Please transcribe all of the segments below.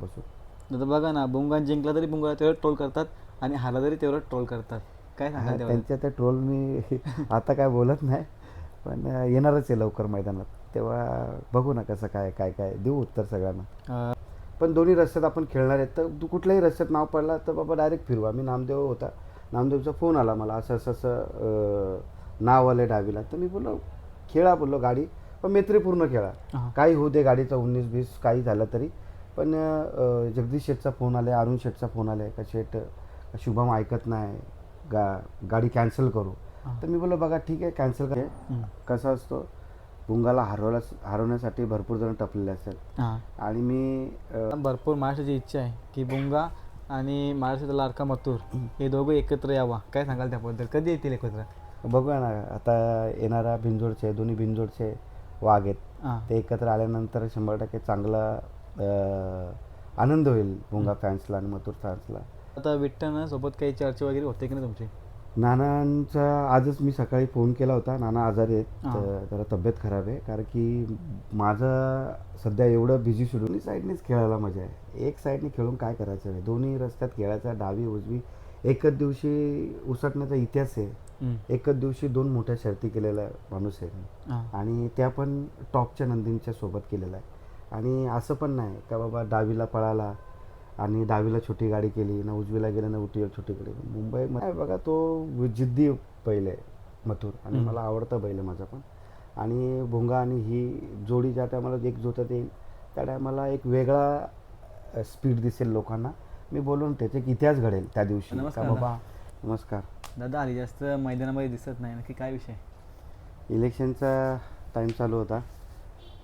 बसू. आता बघा ना बुंगा जिंकला तरी बुंगा तेवढं ट्रोल करतात आणि हाला तरी तेवढं ट्रोल करतात. काय तेवढं? त्यांच्या त्या ट्रोल मी आता काय बोलत नाही पण येणारच आहे लवकर मैदानात. तेव्हा बघू ना कसं काय काय काय. देऊ उत्तर सगळ्यांना. पण दोन्ही रस्त्यात आपण खेळणार आहेत. तर तू कुठल्याही रस्त्यात नाव पडला तर बाबा डायरेक्ट फिरवा. आम्ही नामदेव होता. नामदेवचा फोन आला मला असं असं असं नाव आलं डावीला. तर मी बोललो खेळा बोललो गाडी. पण मैत्रीपूर्ण खेळा. काही होऊ दे गाडीचा उन्नीस बीस काही झालं तरी. पण जगदीश शेठचा फोन आला अरुण शेठचा फोन आला का शेठ शुभम ऐकत नाही गा गाडी कॅन्सल करू. तर मी बोललो बघा ठीक आहे कॅन्सल कर. कसं असतो भुंगाला हरवला हरवण्यासाठी भरपूर जण टपलेले असतात. आणि मी भरपूर महाराष्ट्राची इच्छा आहे की बुंगा आणि महाराष्ट्राचा लाडका मथुर हे दोघं एकत्र यावा. काय सांगाल त्याबद्दल? कधी येतील एकत्र? बघूया ना आता येणारा बिंजोडचे दोन्ही बिंजोडचे वाघ आहेत. ते एकत्र आल्यानंतर शंभर टक्के चांगला आनंद होईल भुंगा फॅन्सला आणि मथुर फॅन्सला. आता विठ्ठल सोबत काही चर्चा वगैरे होते की नाही तुमची? नानांचा आजच मी सकाळी फोन केला होता. नाना आजारी आहेत जरा तब्येत खराब आहे. कारण की माझं सध्या एवढं बिझी शेड्यूल साईडनीच खेळायला मजा आहे. एक साईडने खेळून काय करायचं आहे दोन्ही रस्त्यात खेळायचा डावी उजवी. एकच दिवशी उसटण्याचा इतिहास आहे. एकच दिवशी दोन मोठ्या शर्ती केलेला माणूस आहे आणि त्या पण टॉपच्या नंदींच्या सोबत केलेला आहे. आणि असं पण नाही का बाबा डावीला पळाला आणि डावीला छोटी गाडी केली ना उजवीला गेलं ना उटीवर छोटी गाडी. मुंबईमध्ये बघा तो जिद्दी बैल आहे मथुर. आणि. मला आवडतं बैल आहे माझा पण. आणि भोंगा आणि ही जोडी ज्या टायमाला एक जोतात येईल त्या टायमाला एक वेगळा स्पीड दिसेल लोकांना. मी बोलून त्याचे एक इतिहास घडेल त्या दिवशी. नमस्कार बाबा? नमस्कार. दादा आली जास्त मैदानामध्ये दिसत नाही. नक्की काय विषय? इलेक्शनचा टाईम चालू होता.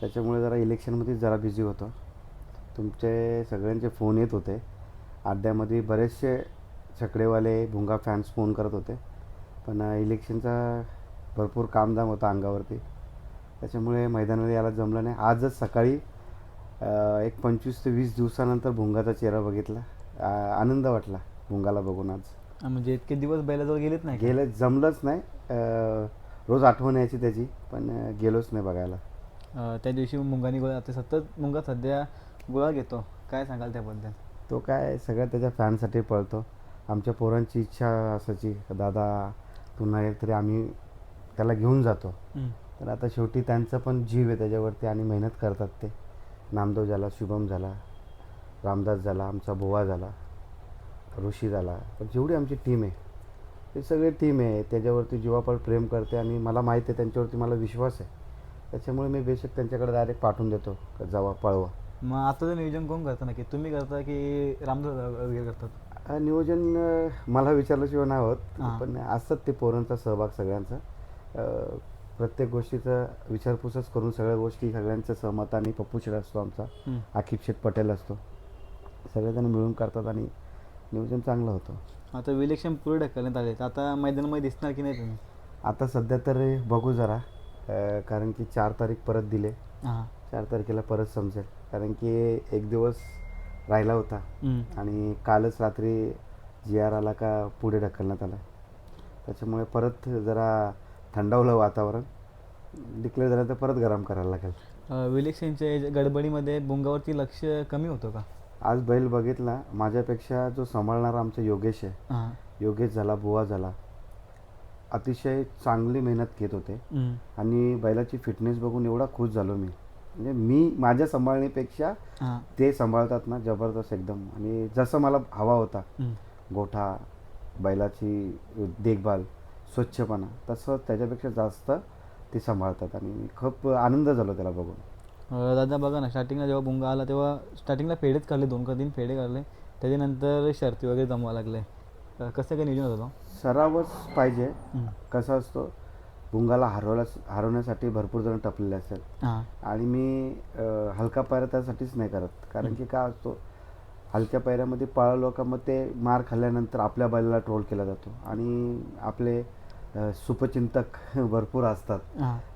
त्याच्यामुळे जरा इलेक्शनमध्ये जरा बिझी होतो. तुमचे सगळ्यांचे फोन येत होते. अड्ड्यामध्ये बरेचसे छकडेवाले भुंगा फॅन्स फोन करत होते. पण इलेक्शनचा भरपूर कामधाम होता अंगावरती. त्याच्यामुळे मैदानाला यायला जमलं नाही. आजच सकाळी एक पंचवीस ते वीस दिवसानंतर भुंगाचा चेहरा बघितला. आनंद वाटला भुंगाला बघून आज. म्हणजे इतके दिवस बैलाजवळ गेलेत नाही? गेलं जमलंच नाही. रोज आठवण यायची त्याची पण गेलोच नाही बघायला. त्या दिवशी मुंगानी गोळा आता सतत मुंगा सध्या गोळा घेतो. काय सांगाल त्याबद्दल? तो काय सगळ्या त्याच्या फॅनसाठी पळतो. आमच्या पोरांची इच्छा असायची दादा पुन्हा एक तरी आम्ही त्याला घेऊन जातो. तर आता शेवटी त्यांचं पण जीव आहे त्याच्यावरती आणि मेहनत करतात ते. नामदेव झाला शुभम झाला रामदास झाला आमचा बोवा झाला ऋषी झाला. पण जेवढी आमची टीम आहे ते सगळे टीम आहे त्याच्यावरती जीवापळ प्रेम करते आणि मला माहिती आहे त्यांच्यावरती मला विश्वास आहे. त्याच्यामुळे मी बेशक त्यांच्याकडे डायरेक्ट पाठवून देतो. का जावा पळवा. मग आताचं नियोजन कोण करतं नक्की? तुम्ही करता की रामदास वगैरे करतात? हा, नियोजन अं, मला विचारल्याशिवाय नाही होत. हां. पण असतात ते पोरांचा सहभाग सगळ्यांचा. अं, प्रत्येक गोष्टीचा विचारपूसच करून सगळ्या गोष्टी सगळ्यांच्या सहमताने पप्पू शेठ असतो आमचा. आकिब शेठ पटेल असतो. सगळेजण मिळून करतात आणि नियोजन चांगलं होतं. आता इलेक्शन पुढे ढकलण्यात आले आता मैदानामध्ये दिसणार की नाही तुम्ही? आता सध्या तर बघू जरा. कारण की चार तारीख परत दिले. चार तारखेला परत समजेल. कारण की एक दिवस राहिला होता. आणि कालच रात्री जी आर आला का पुढे ढकलण्यात आला. त्याच्यामुळे परत जरा थंडावलं वातावरण. डिक्लेअर झालं तर परत गरम करायला लागेल. याच्या गडबडीमध्ये बुंगावरती लक्ष कमी होतं का? आज बैल बघितला. माझ्यापेक्षा जो सांभाळणारा आमचा योगेश आहे. योगेश झाला बुवा झाला. अतिशय चांगली मेहनत घेत होते. आणि बैलाची फिटनेस बघून एवढा खुश झालो मी. म्हणजे मी माझ्या सांभाळण्यापेक्षा ते सांभाळतात ना जबरदस्त एकदम. आणि जसं मला हवा होता. गोठा बैलाची देखभाल स्वच्छपणा तसं त्याच्यापेक्षा जास्त ते सांभाळतात. आणि खूप आनंद झालो त्याला बघून. दादा बघा ना स्टार्टिंगला जेव्हा बुंगा आला तेव्हा स्टार्टिंगला फेडेच काढले दोन का तीन फेडे काढले. त्याच्यानंतर शर्ती वगैरे जमवा लागले. कसं काय नियोजन होतं सरावच पाहिजे. कसं असतो भुंगाला हरवला हरवण्यासाठी भरपूर जण टपलेले असतात. आणि मी हलका पायऱ्या त्यासाठीच नाही करत. कारण की काय असतो हलक्या पायऱ्यामध्ये पळालो का मग ते मार खाल्ल्यानंतर आपल्या बैलाला ट्रोल केला जातो. आणि आपले सुपचिंतक भरपूर असतात.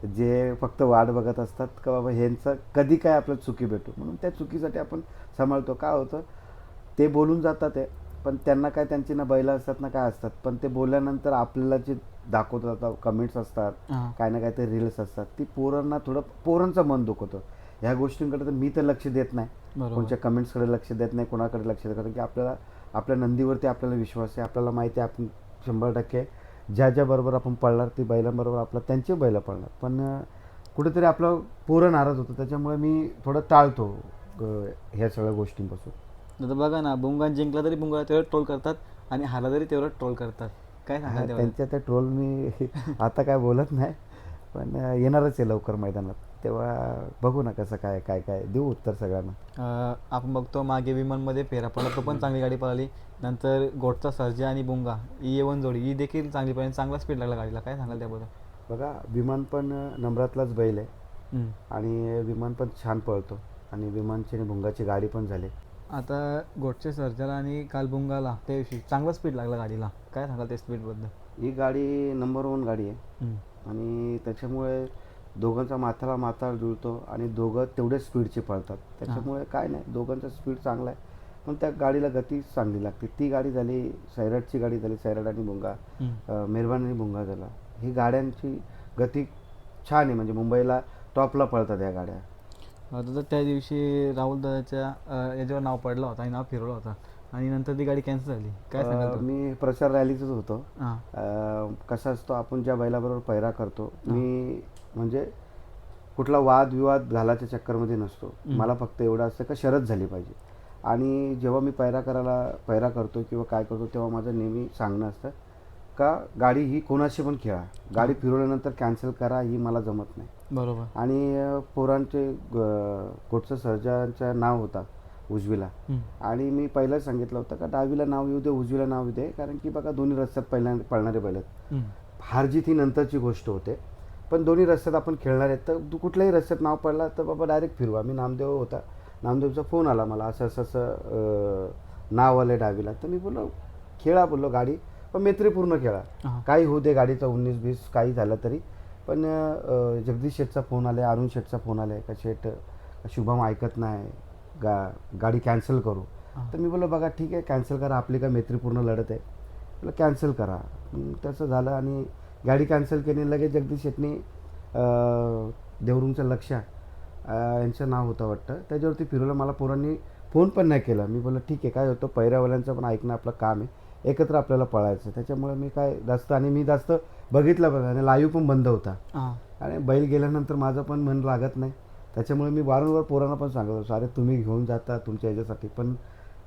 जे फक्त वाट बघत असतात का बाबा ह्यांचं कधी काय आपल्याला चुकी भेटू? म्हणून त्या चुकीसाठी आपण सांभाळतो. काय होतं ते बोलून जातात आहे पण त्यांना काय त्यांची ना बैलं असतात ना काय असतात. पण ते बोलल्यानंतर आपल्याला जे दाखवतात कमेंट्स असतात काय ना काय ते रील्स असतात. ती पोरांना थोडं पोरांचं मन दुखवतं. ह्या गोष्टींकडे तर मी तर लक्ष देत नाही. कोणत्या कमेंट्सकडे लक्ष देत नाही कोणाकडे लक्ष देत कारण की आपल्याला आपल्या नंदीवरती आपल्याला विश्वास आहे आपल्याला माहिती आहे आपण शंभर टक्के ज्या ज्या बरोबर आपण पळणार ती बैलांबरोबर आपला त्यांचे बैल पळणार. पण कुठेतरी आपलं पोरं नाराज होतं. त्याच्यामुळे मी थोडं टाळतो ह्या सगळ्या गोष्टींपासून. आता बघा ना बुंगा जिंकला तरी बुंगा तेवढं ट्रोल करतात आणि हारला तरी तेवढं ट्रोल करतात. काय तेवढं? त्यांच्या त्या ट्रोल मी आता काय बोलत नाही पण येणारच आहे लवकर मैदानात. तेव्हा बघू ना कसं काय काय काय. देऊ उत्तर सगळ्यांना. आपण बघतो मागे विमानमध्ये फेरा पडला तो पण चांगली गाडी पळाली. नंतर गोटचा सर्जा आणि बुंगा ही येवन जोडी ही देखील चांगली पळाली चांगला स्पीड लागला गाडीला. काय सांगाल त्याबद्दल? बघा विमान पण नम्रातलाच बैल आहे. आणि विमान पण छान पळतो. आणि विमानची आणि भुंगाची गाडी पण झाली. आता गोटचे सर्जाला आणि काल बुंगाला त्या दिवशी चांगला स्पीड लागला गाडीला. काय सांगाल त्या स्पीडबद्दल ही गाडी नंबर वन गाडी आहे. आणि त्याच्यामुळे दोघांचा माथाला माथा जुळतो आणि दोघं तेवढेच स्पीडचे पळतात. त्याच्यामुळे काय नाही दोघांचा स्पीड चांगला आहे. पण त्या गाडीला गती चांगली लागते. ती गाडी झाली सैराटची गाडी झाली सैराट आणि भुंगा अं, मेहरबान आणि भुंगा झाला. ही गाड्यांची गती छान आहे. म्हणजे मुंबईला टॉपला पळतात या गाड्या. तर त्या दिवशी राहुल दादाच्या याच्यावर नाव पडला होता आणि नाव फिरवलं होता. आणि नंतर ती गाडी कॅन्सल झाली. काय सांगाल? मी प्रचार रॅलीतच होतो. हां. अं, कसा असतो आपण ज्या बैलाबरोबर पैरा करतो मी म्हणजे कुठला वाद विवाद घालायच्या चक्करमध्ये नसतो. मला फक्त एवढं असतं का शरद झाली पाहिजे. आणि जेव्हा मी पैरा करायला पैरा करतो किंवा काय करतो तेव्हा माझं नेहमी सांगणं असतं का गाडी ही कोणाशी पण खेळा. गाडी फिरवल्यानंतर कॅन्सल करा ही मला जमत नाही. बरोबर. आणि पोरांचे ग- कोटचं सर्जांचं नाव होता उजवीला. आणि मी पहिलाच सांगितलं होतं का डावीला नाव येऊ दे उजवीला नाव येऊ दे कारण की बघा दोन्ही रस्त्यात पहिल्यांदा पळणारे हम्म. हार जीत ही नंतरची गोष्ट होते. पण दोन्ही रस्त्यात आपण खेळणार आहेत तर कुठल्याही रस्त्यात नाव पडला तर बाबा डायरेक्ट फिरवा. मी नामदेव होता. नामदेवचा फोन आला मला असं असं असं नाव आलं डावीला तर मी बोललो खेळा बोललो गाडी. पण मैत्रीपूर्ण खेळा. काही होऊ दे गाडीचा उन्नीस बीस काही झालं तरी. पण जगदीश शेठचा फोन आला अरुण शेठचा फोन आला का शेठ शुभम ऐकत नाही गा गाडी कॅन्सल करू. तर मी बोललो बघा ठीक आहे कॅन्सल करा आपली काय मैत्रीपूर्ण लढत आहे. बोला कॅन्सल करा. तसं झालं आणि गाडी कॅन्सल केली लगेच जगदीश शेटनी अं, देवरुंगचं लक्ष यांचं नाव होतं वाटतं त्याच्यावरती फिरवलं. मला पोरांनी फोन पण नाही केला. मी बोललो ठीक आहे काय होतं पैऱ्यावाल्यांचं पण ऐकणं आपलं काम आहे एकत्र आपल्याला पळायचं त्याच्यामुळे मी काय जास्त आणि मी जास्त बघितलं पण आणि लाईव्ह पण बंद होता. आणि बैल गेल्यानंतर माझं पण मन लागत नाही. त्याच्यामुळे मी वारंवार पोरांना पण सांगत असतो अरे तुम्ही घेऊन जाता तुमच्या याच्यासाठी. पण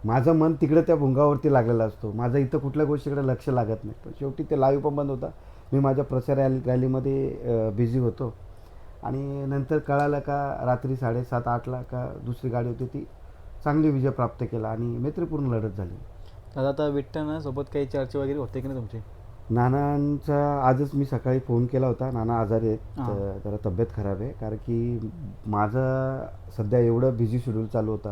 माझं मन तिकडे त्या भुंगावरती लागलेलं असतो. माझं इथं कुठल्या गोष्टीकडे लक्ष लागत नाही. पण शेवटी ते लाईव्ह पण बंद होता. मी माझ्या प्रचार रॅली रॅलीमध्ये बिझी होतो. आणि नंतर कळालं का रात्री साडेसात आठला का दुसरी गाडी होती ती चांगली विजय प्राप्त केला आणि मैत्रीपूर्ण लढत झाली. दादा आता विठ्ठल सोबत काही चर्चा वगैरे होते की नाही तुमची? नानांचा आजच मी सकाळी फोन केला होता. नाना आजारी आहेत. तर जरा तब्येत खराब आहे. कारण की माझं सध्या एवढं बिझी शेड्यूल चालू होता.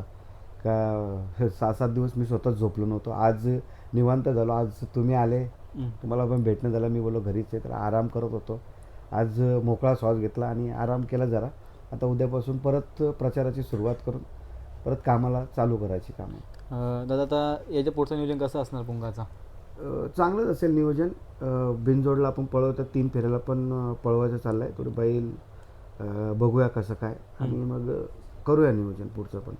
का सहा सात दिवस मी स्वतःच झोपलो नव्हतो. आज निवांत झालो. आज तुम्ही आले. तुम्हाला पण भेटणं झालं. मी बोलो घरीच आहे. तर आराम करत होतो. आज मोकळा श्वास घेतला आणि आराम केला जरा. आता उद्यापासून परत प्रचाराची सुरुवात करून परत कामाला चालू करायची कामं. दादा आता याच्या पुढचं नियोजन कसं असणार बुंगाचा अ, चांगलंच असेल नियोजन. बिनजोडला आपण पळवतो तीन फेऱ्याला पण पळवायचं चाललं आहे थोडं बैल बघूया कसं काय. आणि मग करूया नियोजन पुढचं पण.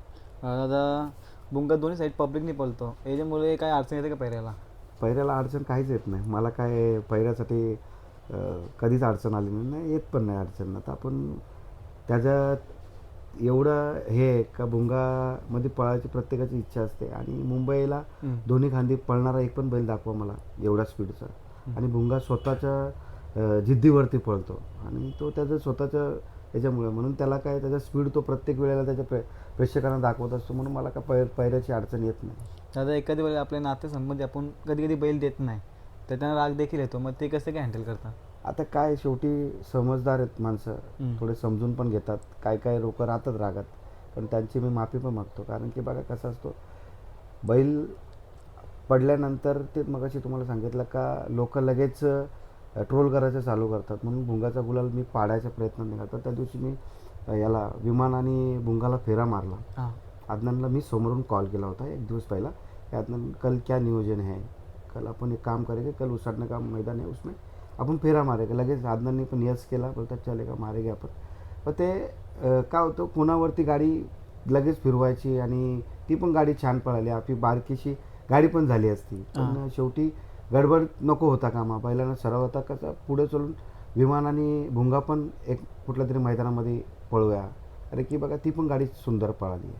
दादा बुंगा दोन्ही साईड पब्लिकनी पळतो. याच्यामुळे काय अडचण येते का पैऱ्याला? पैऱ्याला अडचण काहीच येत नाही. मला काय पैऱ्यासाठी कधीच अडचण आली नाही. नाही येत पण नाही अडचण. आता आपण त्याच्यात एवढं हे का भुंगामध्ये पळायची प्रत्येकाची इच्छा असते. आणि मुंबईला. दोन्ही खांदी पळणारा एक पण बैल दाखवा मला एवढ्या स्पीडचा आणि भुंगा स्वतःच्या जिद्दीवरती पळतो. आणि तो त्याचं स्वतःच्या याच्यामुळे म्हणून त्याला काय त्याचा स्पीड तो प्रत्येक वेळेला त्याच्या प्रे प्रेक्षकांना दाखवत असतो म्हणून मला काय पै पैऱ्याची अडचण येत नाही. दादा एखाद्या वेळेला आपल्या नातेसंबंधी आपण कधी कधी बैल देत नाही तर त्यांना राग देखील येतो. मग ते कसं काय हँडल करता आता काय शेवटी समजदार आहेत माणसं. थोडे समजून पण घेतात. काय काय लोक राहतात रागात. पण त्यांची मी माफी पण मागतो. कारण की बघा कसं असतो बैल पडल्यानंतर ते मगाशी तुम्हाला सांगितलं का लोक लगेच ट्रोल करायचं चालू करतात. म्हणून भुंगाचा गुलाल मी पाडायचा प्रयत्न नाही करतो त्या दिवशी मी याला विमान आणि भुंगाला फेरा मारला. अदनानला मी समोरून कॉल केला होता एक दिवस पहला. कि अदनान कल क्या नियोजन है? कल अपन एक काम करेंगे कल उसाटने का मैदान है उसमें. आपण फेरा मारेगा लगेच अदनानने पण यस केला बोलतात चलेगा मारेगे आपण. पण ते काय होतं कोणावरती गाडी लगेच फिरवायची आणि ती पण गाडी छान पळाली. आपली बारकीशी गाडी पण झाली असती. पण. शेवटी गडबड नको होता कामा. पहिल्यांदा सराव होता कसा पुढे चलून विमान आणि भुंगा पण एक कुठल्या तरी मैदानामध्ये पळूया. अरे की बघा ती पण गाडी सुंदर पळाली.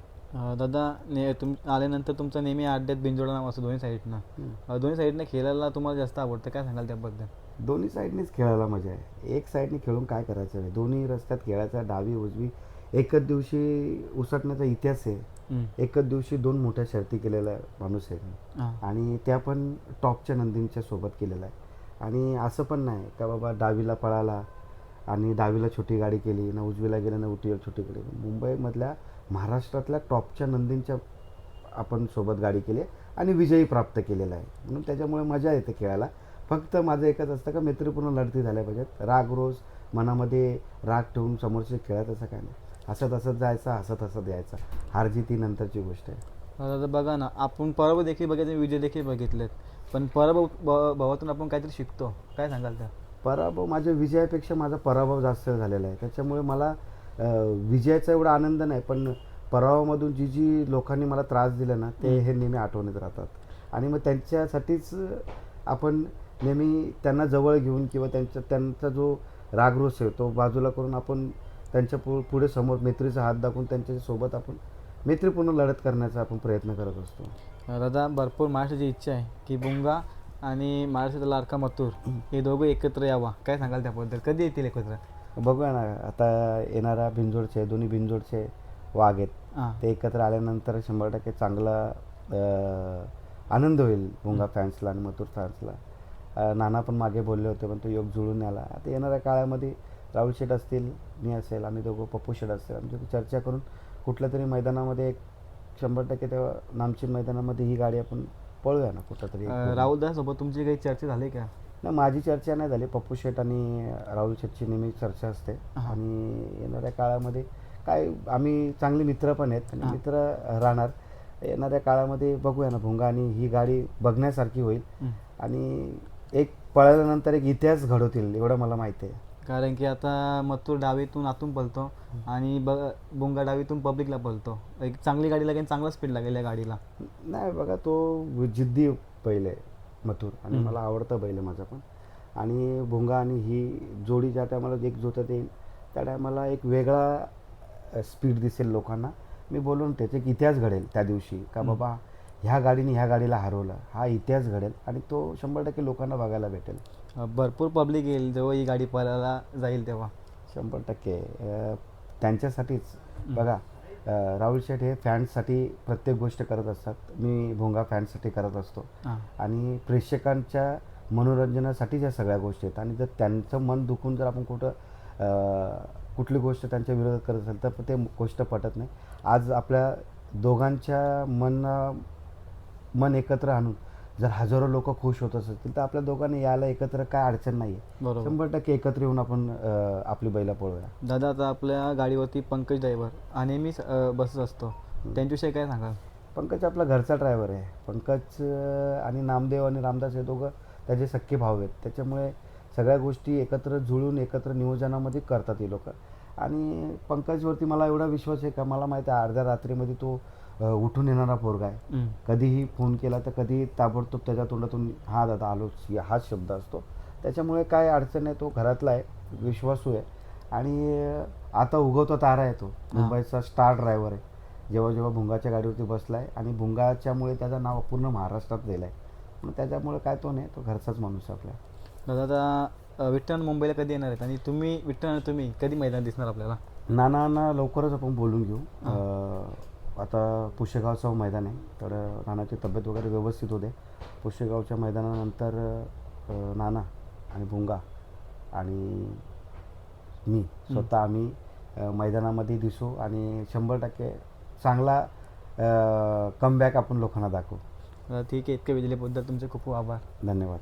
दादा ने तुम आल्यानंतर तुमचं नेहमी अड्ड्यात बिंजोडा नाव असतं दोन्ही साईडनं. दोन्ही साईडनं खेळायला तुम्हाला जास्त आवडतं काय सांगाल त्याबद्दल? दोन्ही साईडनीच खेळायला मजा आहे. एक साईडने खेळून काय करायचं आहे दोन्ही रस्त्यात खेळायचा डावी उजवी. एकच दिवशी उसटण्याचा इतिहास आहे. एकच दिवशी दोन मोठ्या शर्ती केलेला माणूस आहे आणि त्या पण टॉपच्या नंदींच्या सोबत केलेला आहे. आणि असं पण नाही का बाबा डावीला पळाला आणि डावीला छोटी गाडी केली ना उजवीला गेलं ना उटीवर छोटी केली. मुंबईमधल्या महाराष्ट्रातल्या टॉपच्या नंदींच्या आपण सोबत गाडी केली आहे आणि विजयी प्राप्त केलेला आहे. म्हणून त्याच्यामुळे मजा येते खेळायला. फक्त माझं एकच असतं का मैत्रीपूर्ण लढती झाल्या पाहिजेत. राग रोज मनामध्ये राग ठेवून समोरचे खेळत असं काय नाही. हसत हसत जायचं हसत हसत यायचं. हार ही नंतरची गोष्ट आहे. दादा बघा ना आपण पराभव देखील बघितले विजय देखील बघितलेत. पण पराभव भावातून आपण काहीतरी शिकतो. काय सांगाल त्या पराभव माझ्या विजयापेक्षा माझा पराभव जास्त झालेला आहे. त्याच्यामुळे मला अ, विजयाचा एवढा आनंद नाही पण पराभवामधून जी जी लोकांनी मला त्रास दिला ना ते हे नेहमी आठवणीत राहतात. आणि मग त्यांच्यासाठीच आपण नेहमी त्यांना जवळ घेऊन किंवा त्यांच्या त्यांचा जो रागरोष आहे तो बाजूला करून आपण त्यांच्या पु पुढे समोर मैत्रीचा हात दाखवून त्यांच्यासोबत आपण मैत्रीपूर्ण लढत करण्याचा आपण प्रयत्न करत असतो. दादा भरपूर महाराष्ट्राची इच्छा आहे की बुंगा आणि महाराष्ट्राचा लाडका मथुर हे दोघं एकत्र यावा. काय सांगाल त्याबद्दल? कधी येतील एकत्र? बघूया ना आता येणारा बिंजोडचे दोन्ही बिंजोडचे वाघ आहेत. ते एकत्र आल्यानंतर शंभर टक्के चांगला आनंद होईल भुंगा फॅन्सला आणि मथुर फॅन्सला नाना पण मागे बोलले होते पण तो योग जुळून आला. आता येणाऱ्या काळामध्ये राहुल शेठ असतील मी असेल आम्ही दोघं पप्पू शेठ असतील. आमची चर्चा करून कुठल्या तरी मैदानामध्ये एक शंभर टक्के तेव्हा नामचीन मैदानामध्ये ही गाडी आपण पळूया ना कुठं तरी राहुल दादासोबत तुमची काही चर्चा झाली का? नाही माझी चर्चा नाही झाली. पप्पू शेठ आणि राहुल शेठची नेहमी चर्चा असते. आणि येणाऱ्या काळामध्ये काय आम्ही चांगले मित्र पण आहेत. आणि. मित्र राहणार. येणाऱ्या काळामध्ये बघूया ना भुंगा आणि ही गाडी बघण्यासारखी होईल. आणि एक पळाल्यानंतर एक इतिहास घडवतील एवढं मला माहिती आहे. कारण की आता मथुर डावीतून आतून पळतो आणि ब बुंगा डावीतून पब्लिकला पळतो. एक चांगली गाडी लागेल चांगला स्पीड लागेल या गाडीला. नाही बघा तो जिद्दी बैल आहे मथुर आणि. मला आवडतं बैल माझा पण. आणि भुंगा आणि ही जोडी ज्या टायमाला एक जोतात येईल त्या टायमाला एक वेगळा स्पीड दिसेल लोकांना. मी बोलून त्याचा एक इतिहास घडेल त्या दिवशी. का. बाबा ह्या गाडीने ह्या गाडीला हरवलं. हा इतिहास घडेल आणि तो शंभर टक्के लोकांना बघायला भेटेल. भरपूर पब्लिक येईल जेव्हा ही गाडी पळायला जाईल तेव्हा. शंभर टक्के. त्यांच्यासाठीच. बघा राहुल शेठ हे फॅन्ससाठी प्रत्येक गोष्ट करत असतात. मी भोंगा फॅन्ससाठी करत असतो. आणि प्रेक्षकांच्या मनोरंजनासाठीच या सगळ्या गोष्टी आहेत. आणि जर त्यांचं मन दुखून जर आपण कुठं कुठली गोष्ट त्यांच्या विरोधात करत असेल तर ते गोष्ट पटत नाही. आज आपल्या दोघांच्या मन मन एकत्र आणून जर हजारो लोक खुश होत असतील तर आपल्या दोघांनी यायला एकत्र काय अडचण नाही आहे बरोबर. शंभर टक्के एकत्र येऊन आपण अं, आपली बैला पळूया दादा आता आपल्या गाडीवरती पंकज ड्रायव्हर हा नेहमीच अं, बसत असतो. त्यांच्याविषयी काय सांगाल? पंकज आपला घरचा ड्रायव्हर आहे. पंकज अं, आणि नामदेव आणि रामदास हे दोघं त्याचे सख्खे भाव आहेत. त्याच्यामुळे सगळ्या गोष्टी एकत्र जुळून एकत्र नियोजनामध्ये करतात ही लोक. आणि पंकजवरती मला एवढा विश्वास आहे का? मला माहिती आहे अर्ध्या रात्रीमध्ये तो उठून येणारा पोरगा आहे. कधीही फोन केला तर कधी ताबडतोब त्याच्या तोंडातून हा दादा आलोच हाच शब्द असतो. त्याच्यामुळे काय अडचण आहे तो घरातला आहे विश्वासू आहे. आणि आता उगवता तारा आहे तो. मुंबईचा स्टार ड्रायव्हर आहे. जेव्हा जेव्हा भुंगाच्या गाडीवरती बसला आहे आणि भुंगाच्यामुळे त्याचं नाव पूर्ण महाराष्ट्रात गेलं आहे म्हणून त्याच्यामुळे काय तो नाही तो घरचाच माणूस आहे आपला. दादा आता विठ्ठल मुंबईला कधी येणार आहेत? आणि तुम्ही विठ्ठल तुम्ही कधी मैदान दिसणार आपल्याला? नानांना लवकरच आपण बोलून घेऊ. आता पुशेगावचं मैदान आहे. तर नानाची तब्येत वगैरे व्यवस्थित होते पुशेगावच्या मैदानानंतर नाना आणि भुंगा आणि मी स्वतः आम्ही मैदानामध्ये दिसू आणि शंभर टक्के चांगला कमबॅक आपण लोकांना दाखवू. ठीक आहे. इतकं वेळ दिल्याबद्दल तुमचे खूप खूप आभार. धन्यवाद.